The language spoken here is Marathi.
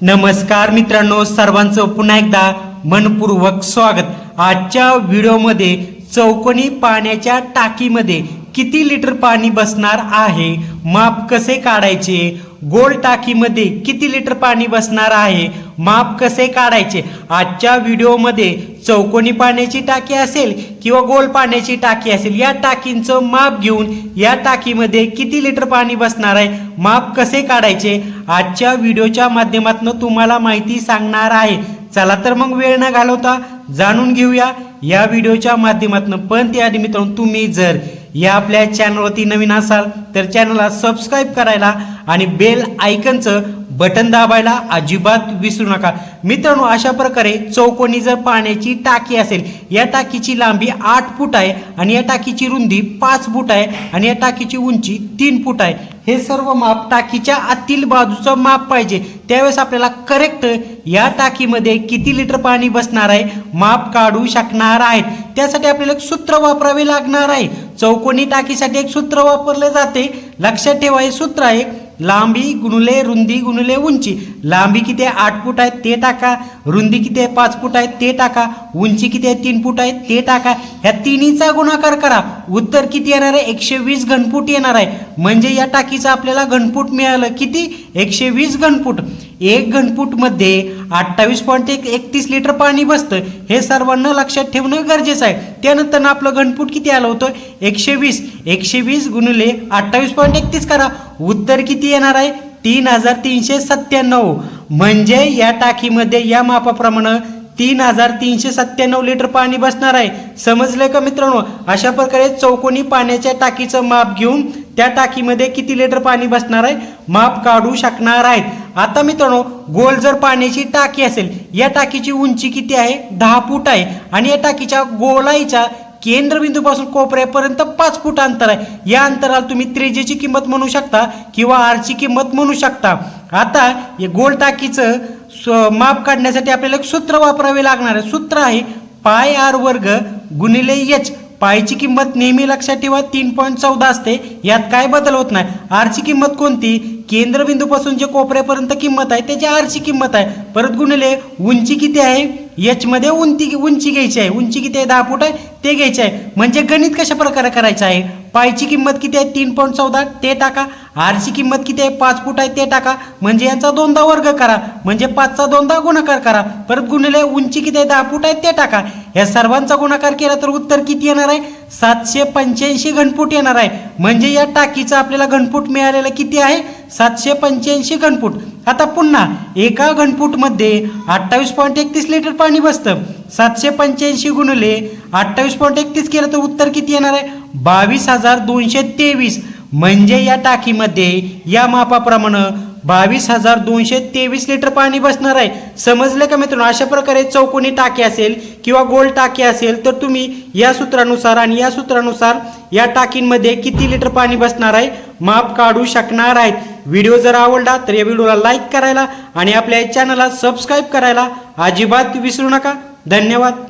नमस्कार मित्रांनो सर्वांचं पुन्हा एकदा मनपूर्वक स्वागत. आजच्या व्हिडिओमध्ये चौकोनी पाण्याच्या टाकीमध्ये किती लिटर पाणी बसणार आहे माप कसे काढायचे गोल टाकीमध्ये किती लिटर पाणी बसणार आहे माप कसे काढायचे आजच्या व्हिडिओमध्ये चौकोनी पाण्याची टाकी असेल किंवा गोल पाण्याची टाकी असेल या टाकींचं माप घेऊन या टाकीमध्ये किती लिटर पाणी बसणार आहे माप कसे काढायचे आजच्या व्हिडिओच्या माध्यमातून तुम्हाला माहिती सांगणार आहे. चला तर मग वेळ न घालवता जाणून घेऊया. या व्हिडिओच्या माध्यमातून पण त्याआधी मित्रांनो तुम्ही जर या आपल्या चॅनलवरती नवीन असाल तर चॅनलला सबस्क्राईब करायला आणि बेल आयकनचं बटन दाबायला अजिबात विसरू नका. मित्रांनो अशा प्रकारे चौकोनी जर पाण्याची टाकी असेल या टाकीची लांबी आठ फूट आहे आणि या टाकीची रुंदी पाच फूट आहे आणि या टाकीची उंची तीन फूट आहे. हे सर्व माप टाकीच्या आतील बाजूचं माप पाहिजे. त्यावेळेस आपल्याला करेक्ट या टाकीमध्ये किती लिटर पाणी बसणार आहे माप काढू शकणार आहेत. त्यासाठी आपल्याला एक सूत्र वापरावे लागणार आहे. चौकोनी टाकीसाठी एक सूत्र वापरले जाते. लक्षात ठेवा हे सूत्र आहे लांबी गुणुले रुंदी गुणुले उंची. लांबी किती आहे? आठ फूट आहे ते टाका. रुंदी किती आहे? पाच फूट आहे ते टाका. उंची किती आहे? तीन फूट आहे ते टाका. ह्या तिन्हीचा गुणाकार करा. उत्तर किती येणार आहे? एकशे वीस घनफूट येणार आहे. म्हणजे या टाकीचं आपल्याला घनफूट मिळालं. किती? एकशे वीस घनफूट. एक घनफूटमध्ये अठ्ठावीस पॉईंट एक एकतीस लिटर पाणी बसतं. हे सर्वांना लक्षात ठेवणं गरजेचं आहे. त्यानंतर आपलं घनफूट किती आलं होतं? एकशे वीस. एकशे वीस गुणिले अठ्ठावीस पॉईंट एकतीस करा. उत्तर किती येणार आहे? तीन हजार तीनशे सत्त्याण्णव. म्हणजे या टाकीमध्ये या मापाप्रमाणे तीन हजार तीनशे सत्त्याण्णव लिटर पाणी बसणार आहे. समजलंय का मित्रांनो? अशा प्रकारे चौकोनी पाण्याच्या टाकीचं माप घेऊन त्या टाकीमध्ये किती लिटर पाणी बसणार आहे? माप काढू शकणार आहेत. आता मित्रांनो गोल जर पाण्याची टाकी असेल या टाकीची उंची किती आहे? दहा फूट आहे. आणि या टाकीच्या गोलाईच्या केंद्रबिंदूपासून कोपऱ्यापर्यंत पाच फूट अंतर आहे. या अंतराला तुम्ही त्रिजेची किंमत म्हणू शकता किंवा आरची किंमत म्हणू शकता. आता हे गोल टाकीचं स्व- माप काढण्यासाठी आपल्याला एक सूत्र वापरावे लागणार आहे. सूत्र आहे पाय आर वर्ग गुणिले एच. पायची किंमत नेहमी लक्षात ठेवा तीन पॉईंट चौदा असते. यात काय बदल होत नाही. आरची किंमत कोणती? केंद्रबिंदूपासून जे कोपऱ्यापर्यंत किंमत आहे त्याची आरची किंमत आहे. परत गुणिले उंची किती आहे? याचमध्ये मध्ये उंची उंची घ्यायची आहे. उंची किती आहे? दहा फूट आहे. ते घ्यायचे आहे. म्हणजे गणित कशा प्रकारे करायचं आहे? पायची किंमत किती आहे? तीन पॉईंट चौदा ते टाका. आरची किंमत किती आहे? पाच फूट आहे ते टाका. म्हणजे याचा दोनदा वर्ग करा. म्हणजे पाचचा दोनदा गुणाकार करा. परत गुणिले उंची किती आहे? दहा फूट आहे ते टाका. या सर्वांचा गुणाकार केला तर उत्तर किती येणार आहे? सातशे पंच्याऐंशी घनफूट येणार आहे. म्हणजे या टाकीचं आपल्याला घनफूट मिळालेला किती आहे? सातशे पंच्याऐंशी घनफूट. आता पुन्हा एका घनफूटमध्ये अठ्ठावीस पॉईंट एकतीस लिटर पाणी बसतं. सातशे पंच्याऐंशी गुणले अठ्ठावीस पॉईंट एकतीस केलं तर उत्तर किती येणार आहे? बावीस हजार दोनशे तेवीस. म्हणजे या टाकीमध्ये या मापाप्रमाणे बावीस हजार दोनशे तेवीस लिटर पाणी बसणार आहे. समजलं का मित्रांनो? अशा प्रकारे चौकोनी टाकी असेल किंवा गोल टाकी असेल तर तुम्ही या सूत्रानुसार आणि या सूत्रानुसार या टाकींमध्ये किती लिटर पाणी बसणार आहे माप काढू शकणार आहेत. व्हिडिओ जर आवडला तर या व्हिडिओला लाईक करायला आणि आपल्या चॅनलला सबस्क्राईब करायला अजिबात विसरू नका. धन्यवाद.